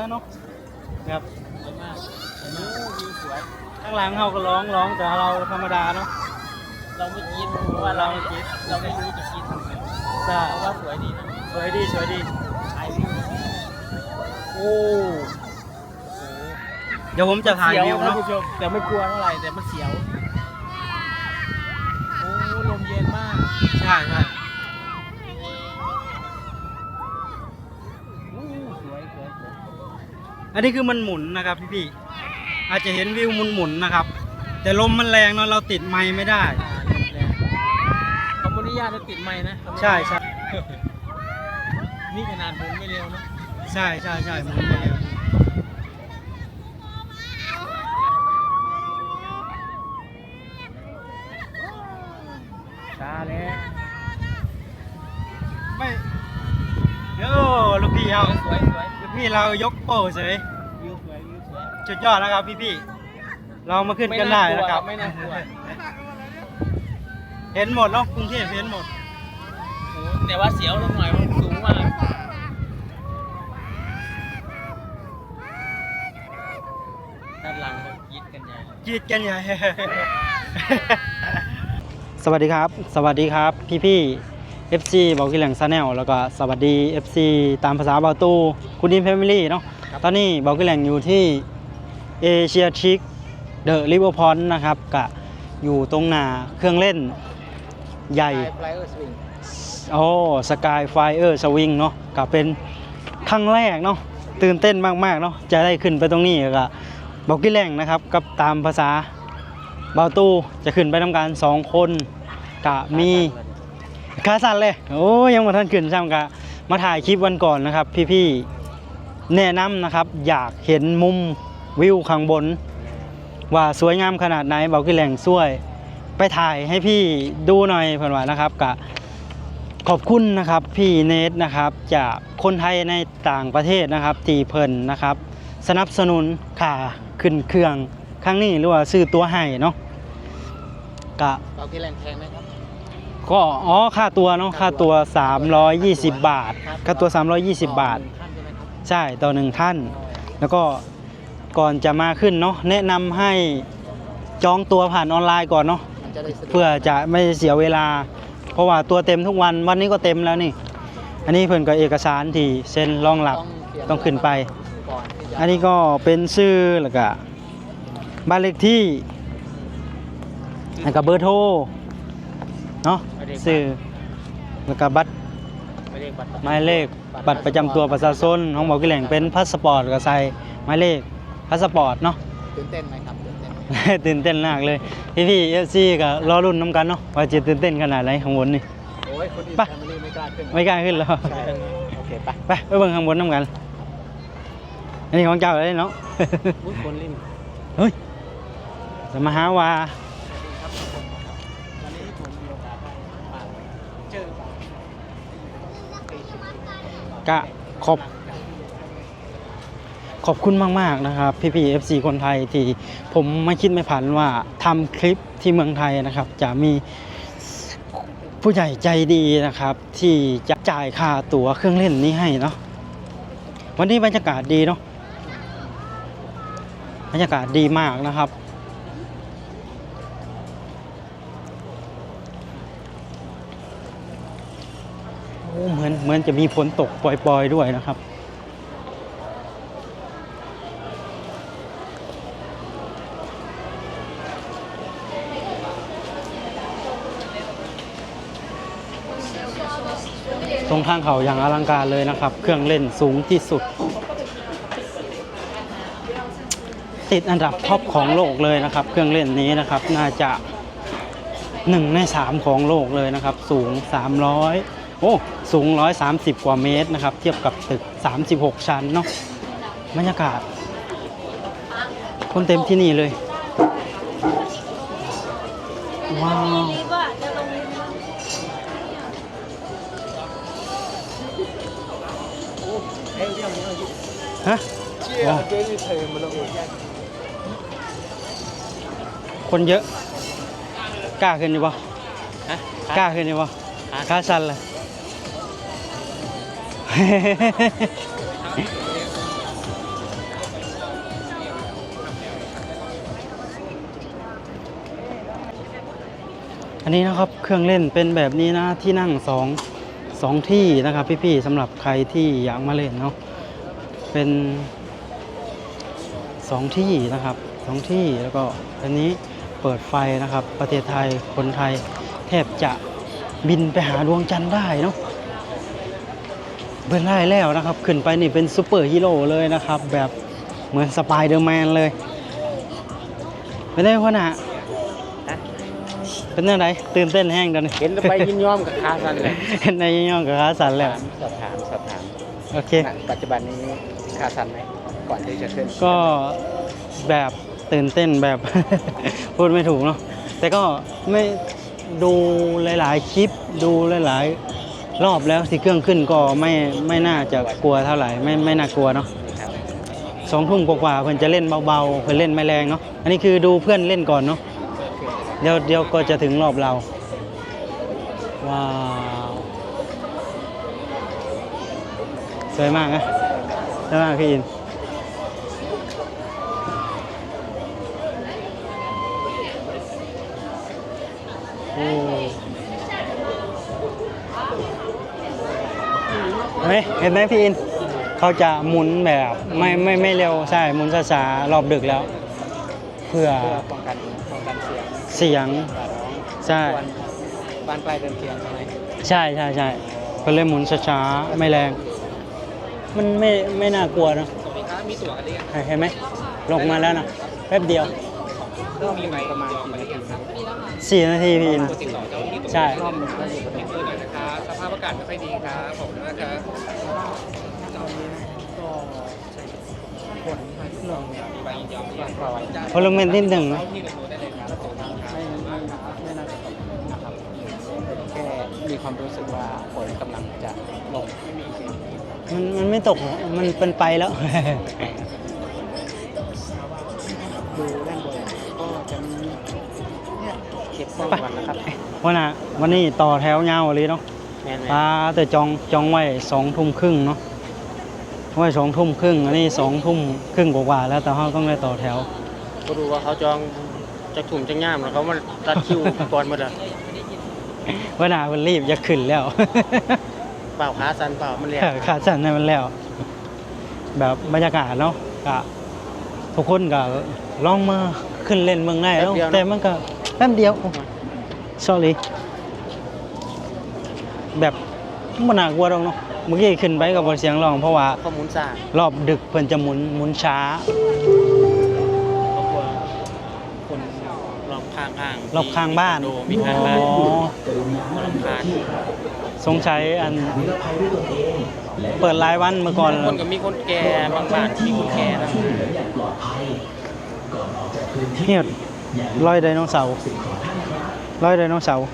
นั่นเนาะครับสวยมากสวยมากวิวสวยข้างหลังเขาก็ร้องร้องแต่เราธรรมดาเนาะเราไม่กินเพราะว่าเราไม่กินเราไม่รู้จะกินทำไงใช่เพราะว่าสวยดีนะสวยดีสวยดีถ่ายวิวโอ้เดี๋ยวผมจะถ่ายวิวท่านเนาะผู้ชมแต่ไม่กลัวเท่าไหร่แต่มันเสียวโอ้ลมเย็นมากใช่ใช่ อู้สวยสวยสวย อันนี้คือมันหมุนนะครับพี่พี่ๆอาจจะเห็นวิวหมุนหมุนๆนะครับ แต่ลมมันแรงเนาะเราติดไม้ไม่ได้อ่าลมแรงเขาไม่อนุญาตให้ติดไม้นะเขาไม่ใช่ใช่นี่ขนาดหมุนไม่เร็วนะใช่ใช่ใช่หมุนไปเร็วช้าแล้วไม่เดี๋ยวลูกพี่เราสวยสวยลูก พี่เรายกโป้เฉยวิวสวยวิวสวยจุดยอดนะครับพี่พี่ๆเรามาขึ้นกันได้นะครับ ไม่น่ากลัวเห็นหมดเนาะกรุงเทพเห็นหมด โอ้แต่ว่าเสียวลงหน่อยมันสูงมากด้านหลังเขากรีดกันใหญ่เลยจีดกันใหญ่ สวัสดีครับ สวัสดีครับ พี่พี่ ๆ FC บอกกิแหลงซาแนลแล้วก็สวัสดี FC ตามภาษาบาตูคุณดินแฟมิลี่เนาะตอนนี้บอกกิแหลงอยู่ที่เอเชียทิกเดอะริเวอร์พอนนะครับกับอยู่ตรงหน้าเครื่องเล่นใหญ่ไฟเออร์สวิงโอ้สกายไฟเออร์สวิงเนาะก็เป็นครั้งแรกเนาะตื่นเต้นมากๆเนาะจะได้ขึ้นไปตรงนี้ก็บอกกี่แหล่งนะครับกับตามภาษาเบาตู้จะขึ้นไปทำการสองคนกะมี คาสันเลย โอ้ยังมาท่านขึ้นซ้ำกะมาถ่ายคลิปวันก่อนนะครับ พี่ๆแนะนำนะครับ อยากเห็นมุมวิวข้างบน ว่าสวยงามขนาดไหนเบากี่แหล่งช่วย ไปถ่ายให้พี่ดูหน่อยเพื่อนว่านะครับกะขอบคุณนะครับพี่เนทนะครับจากคนไทยในต่างประเทศนะครับตีเพิ่นนะครับ สนับสนุนค่าขึ้นเครื่องครั้งนี้หรือว่าซื้อตัวให้เนาะกะเบากี่แรงแพงไหมครับ ก็อ๋อค่าตัวเนาะค่าตัว 320 บาท ค่าตัว 320 บาทท่านใช่ไหมครับใช่ต่อหนึ่งท่าน แล้วก็ก่อนจะมาขึ้นเนาะแนะนำให้จองตัวผ่านออนไลน์ก่อนเนาะมันจะได้สะดวกเพื่อจะไม่เสียเวลา เพราะว่าตัวเต็มทุกวันวันนี้ก็เต็มแล้วนี่ อันนี้เพิ่นก็เอกสารที่เซ็นรองรับเขียต้องขึ้นไปก่อนที่จะอันนี้ก็เป็นชื่อแล้วก็บ้านเลขที่แล้วก็เบอร์โทร เนาะชื่อแล้วก็บัตรหมายเลขบัตรหมายเลขบัตรประจำตัวประชาชนของบอกกิแหล่งเป็นพาสปอร์ตก็ใส่หมายเลขพาสปอร์ตเนาะตื่นเต้นไหมครับตื่นเต้นไหมตื่นเต้นมากเลย พี่พี่เอฟซีก็รอรุ่นน้ำกันเนาะว่าจะตื่นเต้นขนาดไหนข้างบนนี่โอ้ยคนอื่นไปแฟมิลี่ไม่กล้าขึ้นไม่กล้าขึ้นแล้วใช่โอเคไปไปไปเบิ่งข้างบนน้ำกันอันนี้ของเจ้าเลยเนาะมุดคนริมเฮ้ยจะมาหาว่า วันนี้ผมมีโอกาสได้มาเจอ กะขอบขอบคุณมาก ๆ นะครับพี่พี่เอฟซีคนไทยที่ผมไม่คิดไม่ผันว่าทำคลิปที่เมืองไทยนะครับ จะมีผู้ใหญ่ใจดีนะครับ ที่จะจ่ายค่าตั๋วเครื่องเล่นนี้ให้เนาะวันนี้บรรยากาศดีเนาะบรรยากาศดีมากนะครับ เหมือนจะมีฝนตกปล่อยๆด้วยนะครับ ตรงทางเขาอย่างอลังการเลยนะครับ เครื่องเล่นสูงที่สุด ติดอันดับท็อปของโลกเลยนะครับ เครื่องเล่นนี้นะครับน่าจะหนึ่งในสามของโลกเลยนะครับ สูง 300 โอ้สูง 130 กว่าเมตรนะครับ เทียบกับตึก 36 ชั้นเนาะบรรยากาศ คนเต็มที่นี่เลย ว้าว ฮะอ๋อคนเยอะ กล้าขึ้นอยู่ปะฮะกล้าขึ้นอยู่ปะฮะขาสั่นเลย อันนี้นะครับเครื่องเล่นเป็นแบบนี้นะที่นั่งสองสองที่นะครับ พี่ๆสำหรับใครที่อยากมาเล่นเนาะเป็นสองที่นะครับสองที่แล้วก็อันนี้เปิดไฟนะครับ ประเทศไทยคนไทยแทบจะบินไปหาดวงจันทร์ได้เนาะ เบินได้แล้วนะครับ ขึ้นไปนี่เป็นซูเปอร์ฮีโร่เลยนะครับ แบบเหมือนสไปเดอร์แมนเลย ไม่ได้คนอะเป็นยังไงตื่นเต้นแห้งกันเห็นแล้วไปยินยอมกับคาซันเลยเห็นในย่องกับขาสั่นแล้วสอบถามสอบถามโอเคณปัจจุบันนี้คาซันไหมก่อนที่จะขึ้นก็แบบตื่นเต้นแบบพูดไม่ถูกเนาะแต่ก็ไม่ดูหลาย ๆ คลิปดูหลาย ๆ รอบแล้วที่เครื่องขึ้นก็ไม่ไม่น่าจะกลัวเท่าไหร่ไม่ไม่น่ากลัวเนาะสองทุ่มกว่าๆเพื่อนจะเล่นเบาๆเพื่อนเล่นไม่แรงเนาะอันนี้คือดูเพื่อนเล่นก่อนเนาะเดี๋ยวเดี๋ยวก็จะถึงรอบเราว้าวสวยมากนะสวยมากพี่อิน เฮ้ยเห็นไหมพี่อินเขาจะหมุนแบบไม่ไม่ไม่เร็วใช่หมุนช้าๆรอบดึกแล้ว เพื่อเพื่อป้องกันป้องกันเสียงเสียง บาดร้องใช่ ควรบ้านปลายเดินเทียนใช่ไหมใช่ใช่ใช่ก็เลยหมุนช้าๆไม่แรง มันไม่ไม่น่ากลัวเนอะสวัสดีครับมีตั๋วกันหรือยังเห็นไหมลงมาแล้วนะแป๊บเดียวก็มีไหมประมาณกี่นาทีครับสี่นาทีพี่อินติดต่ ใช่ รอบหนึงก็อยู่ประเทศอื่นหน่อยนะครับสภาพอากาศไม่ค่อยดีครับขอบคุณนะครับตอนนี้ก็ใช้คนที่ลงเนี่ยมีใบยินยอมที่ปล่อยได้พลเมืองที่หนึ่งนะเข้าที่เรียนรู้ได้เลยครับขอบคุณครับไม่ไม่ครับไม่น่าจะตกนะครับแค่มีความรู้สึกว่าฝนกำลังจะลงไม่มีเสียงมันมันไม่ตกหรอกมันเป็นไปแล้ว ดู เก็บกล้องก่อนนะครับวันน่ะวันนี้ต่อแถวยาวเลยเนาะแม่นปลาแต่จองจองไว้สองทุ่มครึ่งเนาะไว้สองทุ่มครึ่งอันนี้สองทุ่มครึ่งกว่าๆแล้วแต่เขาต้องได้ต่อแถวๆก็ดูว่าเขาจองจะถุ่มจะง่ามแล้วเขามารัดคิวก่อนหมดอะวันน่ะมันรีบจะขึ้นแล้ว เปล่าขาสันเปล่ามันเรียกขาดสั่นให้มันแล้ว แบบบรรยากาศเนาะกะทุกคนก็ลองมาขึ้นเล่นเมืองได้แล้วแต่มันก็ แป๊บเดียว sorry แบบมันน่ากลัวตรงเนาะเมื่อกี้ขึ้นไปกับบนเสียงร้องเพราะว่า ข้อมูลสร้างรอบดึกเพิ่นจะหมุนหมุนช้าเขากลัวคนรอบข้างข้างรอบข้างบ้านโดมีข้างบ้านอ๋อรอบข้างสงสัยอัน เปิดรายวันเมื่อก่อน บางคนก็มีคนแก่บางบ้านมีคนแก่นะเฮียด ร้อยไดโนเสาร์ร้อยไดโนเสาร์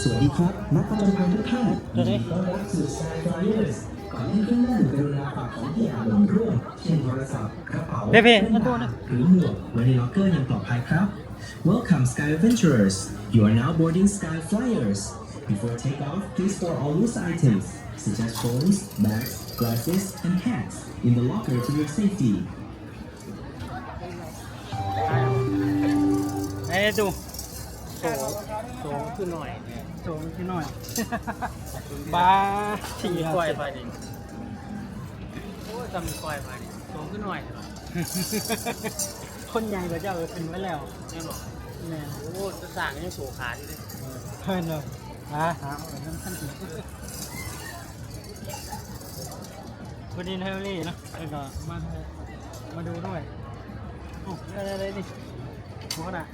สวัสดีครับ นักผจญภัยทุกท่านยินดีต้อนรับสู่ Sky Flyers ก่อนเล่นเครื่องเล่นกรุณาฝากของที่อาจหล่นร่วงเช่นโทรศัพท์กระเป๋าเพ่เพ่หรือหมวกไว้ในล็อกเกอร์อย่างปลอดภัยครับ Welcome Sky Adventurers you are now boarding Sky Flyers before takeoff please store all loose items such as phones bags glasses and hats in the locker for your safety ไอ้ดูโสโสขึ้นหน่อยโจมขึ้นหน่อยบ้าที่มีก้อยไปดิโอ้ยจำมีก้อยไปดิโสขึ้นหน่อยคนใหญ่กว่าเจ้าก็ขึ้นไว้แล้วนี่หรอแม่โอ้จะสั่งยังโสขาอยู่เลยเพิ่นเลยอะหาเอาน้ำขั้นถึง วันนี้เฮลลี่นะแล้วก็มามาดูด้วยโอ้ได้ได้ได้นี่โหน่ะ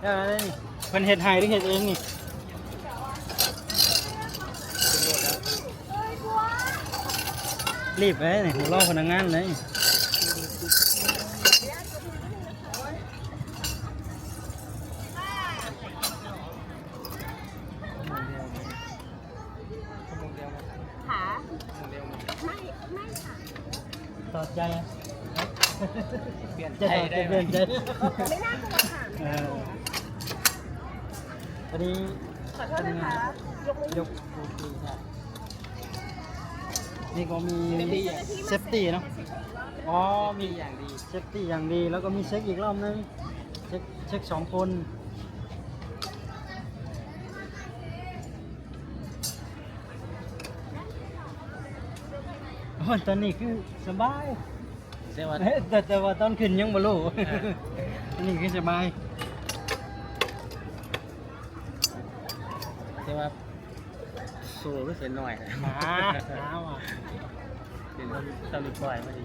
ได้ได้ได้นี่เพิ่นเห็ดให้หรือเห็ดเองนี่รีบเลยนี่รอพนักงานเลย ค่ะไม่ไม่ค่ะ ต่อใจอะเปลี่ยนจะใจต่อได้จะไหมเปลี่ยนใจไม่น่ากลัวค่ะเอออันนี้ขอโทษนะคะ ยกมือยกโอเคครับนี่ก็มีเซฟตี้เนาะอ๋อมีอย่างดีเซฟตี้อย่างดีแล้วก็มีเช็คอีกรอบนึงเช็คเช็คสองคน โอ้ยตอนนี้คือสบายเสียว่าเอ้ยแต่แต่ว่าตอนขึ้นยังบ่รู้ อันนี้คือสบาย เสียว่าสู้ไม่เป็นหน่อยนะหนาหนาวอะ เป็นตลุดปล่อยมาดี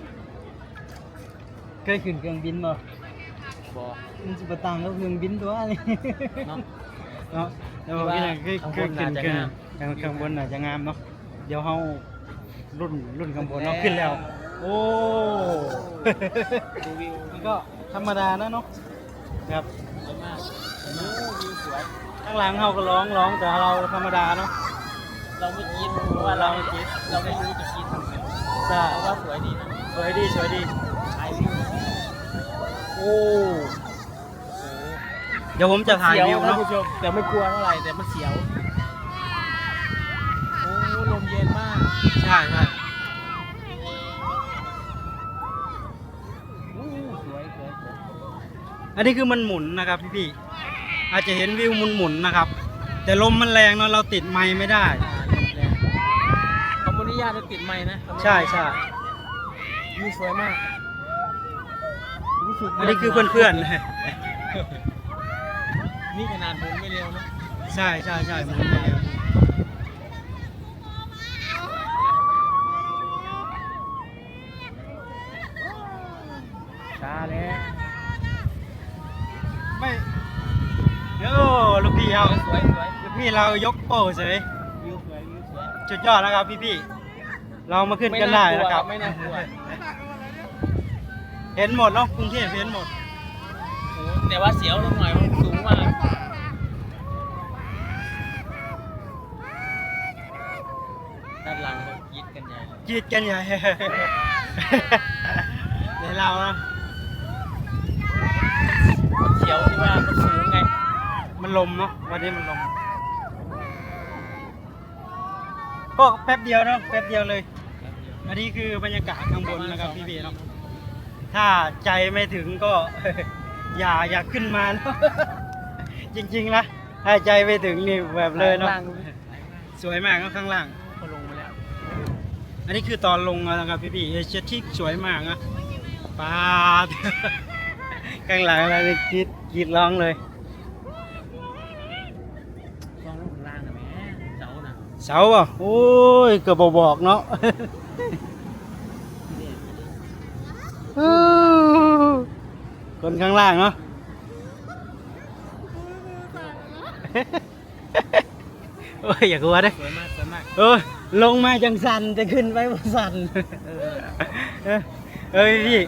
เคยขึ้นเครื่องบินบ่บอมันจะไปต่างกับเครื่องบินตัวนี่ เนาะ เนาะแล้วบอกว่าเคยเคยขึ้นเครื่องข้างข้างบนน่าจะงามเนาะ เดี๋ยวเฮา รุ่นรุ่นข้างบนเนาะขึ้นแล้ว โอ้ ดูวิวมันก็ธรรมดานะเนาะครับสวยมากโอ้วิวสวยข้างหลังเฮาก็ร้องร้องแต่เราธรรมดาเนาะเราไม่คิดเพราะว่าเราไม่คิดเราไม่รู้จะคิดทำไงใช่เพราะว่าสวยดีนะสวยดีสวยดีถ่ายวิวโอ้เดี๋ยวผมจะถ่ายวิวเนาะเนาะผู้ชมแต่ไม่กลัวเท่าไหร่แต่มันเสียว โอ้ลมเย็นมาก ใช่ใช่โอ้สวยสวยสวยอันนี้คือมันหมุนนะครับพี่พี่ๆอาจจะเห็นวิวหมุนหมุนๆนะครับ แต่ลมมันแรงเนาะเราติดไม้ไม่ได้อ่าลมแรงเขาไม่อนุญาตให้ติดไม้นะใช่ใช่วิวสวยมากรู้สึกอันนี้คือเพื่อนนี่ขนาดหมุนไม่เร็วนะๆใช่ใช่ใช่หมุนไปเร็ว แล้ว ไม่โอ้ลูกพี่เราสวยสวยลูกพี่เรายกโป้เฉยวิวสวยวิวสวยจุดยอดแล้วครับพี่พี่ๆเรามาขึ้นกันได้นะครับ ไม่น่ากลัวเห็นหมดเนาะกรุงเทพเห็นหมด โอ้แต่ว่าเสียวลงหน่อยมันสูงมาก ด้านหลังมันยิดกันใหญ่เลยจีดกันใหญ่ ในเราเนาะ เสียวที่ว่ามันสูงไง มันลมเนาะวันนี้มันลม ก็แป๊บเดียวเนาะแป๊บเดียวเลย อันนี้คือบรรยากาศข้างบนนะครับพี่พี่ๆเนาะถ้าใจไม่ถึงก็ อย่าอย่าขึ้นมาเนาะจริงๆนะถ้าใจไม่ถึงนี่แบบเลยเนาะข้างล่างดูดิสวยมากเนาะข้างล่างเขาลงมาแล้ว อันนี้คือตอนลงนะครับพี่พี่ๆเอเชียที่สวยมากนะปาด ข้างหลังเราจะกรีดกรีดร้องเลย ลองลงข้างล่างนะแม่เสาน่ะเสาอะโอ้ยเกือบบอกเนาะคนข้างล่างเนาะ โอ้ยอย่ากลัวเด้สวยมากสวยมากเออลงมาจังสันจะขึ้นไปบ่สันเออเออเอ้ยพี่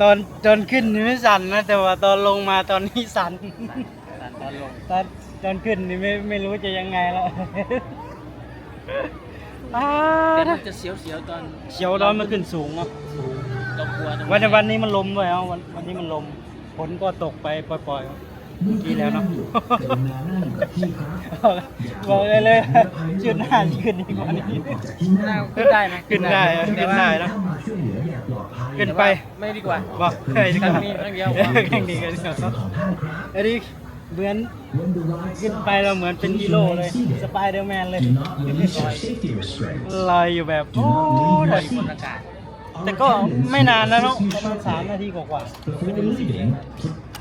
ตอนตอนขึ้นนี่ไม่สันนะ แต่ว่าตอนลงมาตอนนี้สันตัดตอนลงตอนตอนขึ้นนี่ไม่ไม่รู้จะยังไงแล้วอ้าแต่วมันจะเสียวเสียวๆตอนเขียวดอนมันขึ้นสูงเนาะเรากลัวตรงวันวันนี้มันลมด้วยเนาะวันวันนี้มันลมฝนก็ตกไปปล่อยๆ เมื่อกี้แล้วเนาะกรุณานั่งอยู่กับที่ครับบอกเลยเลยชุดหน้าขึ้นดีกว่านี้ออกจากที่นั่งขึ้นได้นะขึ้นได้อะขึ้นได้นะเข้ามาช่วยเหลืออย่างปลอดภัยขึ้นไปไม่ดีกว่าบอกเฮ้ยดีกว่าครั้งนี้ครั้งเดียวครั้งนี้กันเดียวของท่านครับอันนี้เหมือน When the ride ขึ้นไปเราเหมือนเป็นฮีโร่เลยสไปเดอร์แมนเลย Do not release your safety restraints. ลอยอยู่แบบโอ้ Do ย not บ leave น your อากาศ seat. แต่ก็ไม่นานแล้วเนาะประมาณสามนาทีกว่า Before leaving, ๆ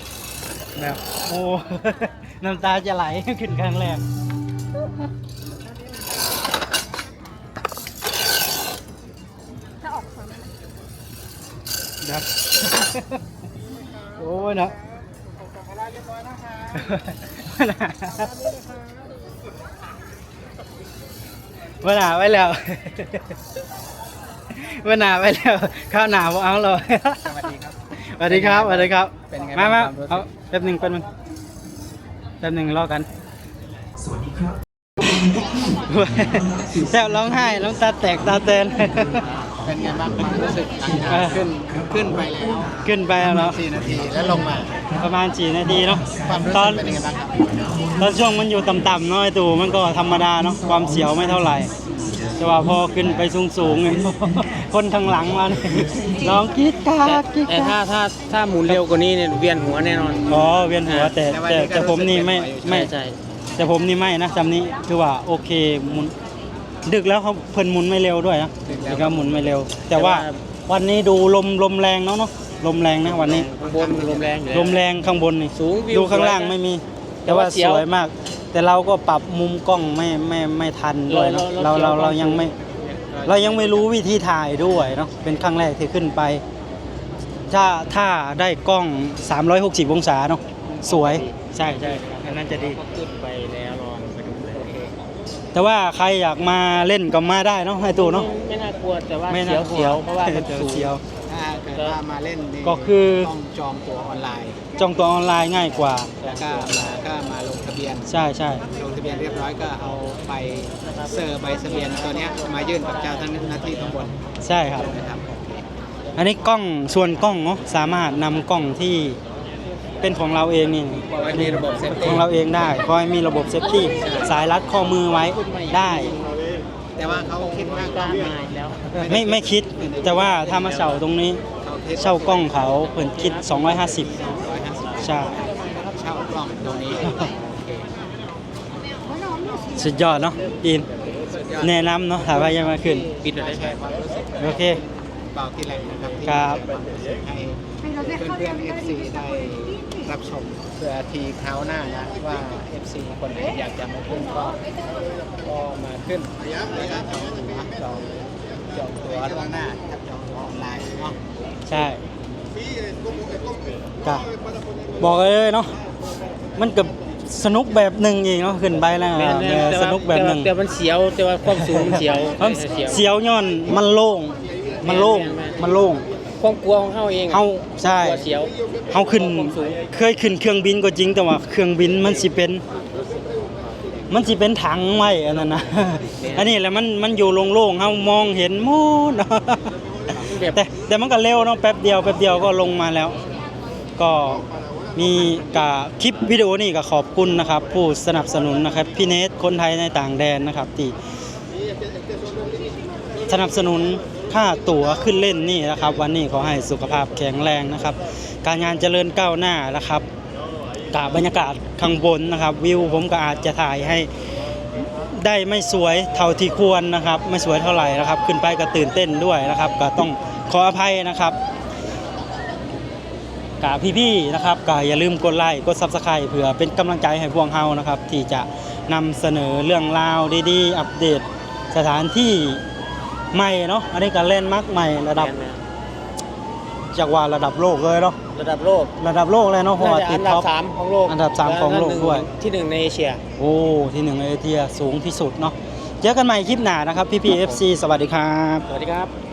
แบบโอ้ น้ำตาจะไหลขึ้นครั้งแรกถ้าออกความนะโอ้ยเนาะวันหนาไว้แล้ววันหนาไว้แล้ว ข้าวหนาบ่เอาเลยสวัสดีครับ สวัสดีครับสวัสดีครับเป็นไงมาบ้างมาความรู้สึกเอาแป๊บหนึ่งแป๊บหนึ่งแป๊บหนึ่งรอกันสวัสดีครับแซวร้องไห้น้ำตาแตกตาเตือนขอเป็นไงบ้างความรู้สึกหลังจากขึ้นขึ้นไปแล้วขึ้นไปแล้วเนาะสี่นาทีแล้วลงมา ประมาณ4นาทีเนาะความรู้ตสึอนกเป็นยังไงบ้างครับตอนช่วงมันอยู่ต่ำๆเนาะไอ้ตู่มันก็ธรรมดาเนาะความเสียวไม่เท่าไหร่ แต่ว่าพอขึ้นไปสูงๆเนี่ยคนทางหลังเราเนี่ยร้องกรีดกรากกรีดแต่กราถ้ากถ้าถ้าหมุนเร็วกว่านี้เนี่ยเวียนหัวแน่นอน อ๋อเวียนหัวแต่แต่แต่ผมนี่ไม่ไม่ใช่ แต่ผมนี่ไม่นะจำนี้คือว่าโอเคหมุนดึกแล้วเขาเพิ่นหมุนไม่เร็วด้วยนะดึกแล้วหมุนไม่เร็ว แต่ว่าวันนี้ดูลมลมแรงเนาะเนาะลมแรงนะวันนี้ ข้างบนลมแรงอยู่แล้วลมแรงข้างบนนี่สูงวิวดูข้างล่างสวยนะไม่มี แต่แต่ว่าว่าเสีสยว วยมาก แต่เราก็ปรับมุมกล้องไม่ไม่ไม่ทันด้วยเนาะเราเราเราเราเรายังไม่ เรายังไม่รู้วิธีถ่ายด้วยเนาะเป็นครั้งแรกที่ขึ้นไป ถ้าถ้าได้กล้อง 360 องศาเนาะสวยใช่ใช่อันนั้นจะดีก็ขึ้นไปแล้วลองไปดูเลยแต่ว่าใครอยากมาเล่นก็มาได้เนาะไอตู่เนาะ ไม่น่ากลัวแต่ว่าไม่เสีน่ายวกลัวเสียวเพราะว่ามันเสียวสูง เสียว ถ้าเกิดว่ามาเล่นนี่ก็คือ ต้องจองตั๋วออนไลน์ จองตัวออนไลน์ง่ายกว่า แล้วก็มาก็มาลงทะเบียน ใช่ใช่ลงทะเบียนเรียบร้อยก็เอาไปเซอร์ใบทะเบียนตัวเนี้ยมายื่นกับเจ้าหน้าที่ข้างบนใช่ครับ นะครับอันนี้กล้องส่วนกล้องเนาะสามารถนำกล้องที่เป็นของเราเองนี่ไว้มีระบบเซฟขตี้องเราเองได้คอยมีระบบเซฟตี้สายรัดข้อมือไว้ได้แต่ว่าเขาคิดว่ากล้องมาอีกแล้วไม่ไม่คิดแต่ว่าถ้ามาเช่าตรงนี้ เขาคิดเช่ากล้องเขาเพิ่นคิด 250ร้อยห้าสิบ ใช่เช่ากล้องตรงนี้โอเคสุดยอดเนาะอินสุดยอดแนะนำเนาะถ้าว่ายังมาขึ้นปิดอะไรแชร์ความรู้สึกโอเคเบาที่แหล่งนะครับที่ครับแชความรู้สึกให้เพื่อนๆ FC ได้รับชมเพื่อทีคราวหน้านะว่า FC คนไหนอยากจะมาขึ้นก็ก็มาขึ้นแล้วก็จองตั๋วจองจองตั๋วล่วงหน้าครับจองตั๋วออนไลน์เนาะใช่ จ้ะบอกเลยเนาะมันกับสนุกแบบหนึ่งอีกเนาะขึ้นไปแล้วอะเออสนุกแบบหนึ่งแต่มันเสียวแต่ว่าความสูงมันเสียวความเสียวเสียวย้อนมันโล่งมันโล่งมันโล่ง ความกลัวของเขาเองอะเฮาใช่ กลัวเสียวเฮาขึ้นความสูง เคยขึ้นเครื่องบินก็จริงแต่ว่าเครื่องบินมันสิเป็น มันสิเป็นถังไว้อันนั้นนะ อันนี้แหละมันมันอยู่โล่งๆเฮามองเห็นหมูด แบบแต่แต่มันก็เร็วเนาะแป๊บเดียวแป๊บเดียวก็ลงมาแล้ว ก็มีกะคลิปวิดีโอนี่ก็ขอบคุณนะครับ ผู้สนับสนุนนะครับพี่เนทคนไทยในต่างแดนนะครับที่สนับสนุนค่าตั๋วขึ้นเล่นนี่นะครับ วันนี้ขอให้สุขภาพแข็งแรงนะครับ การงานเจริญก้าวหน้านะครับกาบรรยากาศข้างบนนะครับ วิวผมก็อาจจะถ่ายให้ ได้ไม่สวยเท่าที่ควรนะครับ ไม่สวยเท่าไหร่นะครับ ขึ้นไปก็ตื่นเต้นด้วยนะครับ ก็ต้องขออภัยนะครับกาพี่ๆนะครับก็อย่าลืมกดไลค์กดซับสไครต์เพื่อเป็นกำลังใจให้พวกเฮานะครับ ที่จะนำเสนอเรื่องราวดีๆ อัปเดตสถานที่ใหม่เนาะอันนี้ก็เล่นมาร์กใหม่ระดับ จากว่าระดับโลกเลยเนาะระดับโลกระดับโลกเลยเนาะเพราะว่าน่าจะติอัดนดัท็บอปสามของโลกอันดับสามของโลกด้วย ที่หนึ่งในเอเชีย โอ้ที่หนึ่งในเอเชียสูงที่สุดเนาะเจอกันใหม่คลิปหน้านะครับพี่พีเอฟซีสวัสดีครับ สวัสดีครับ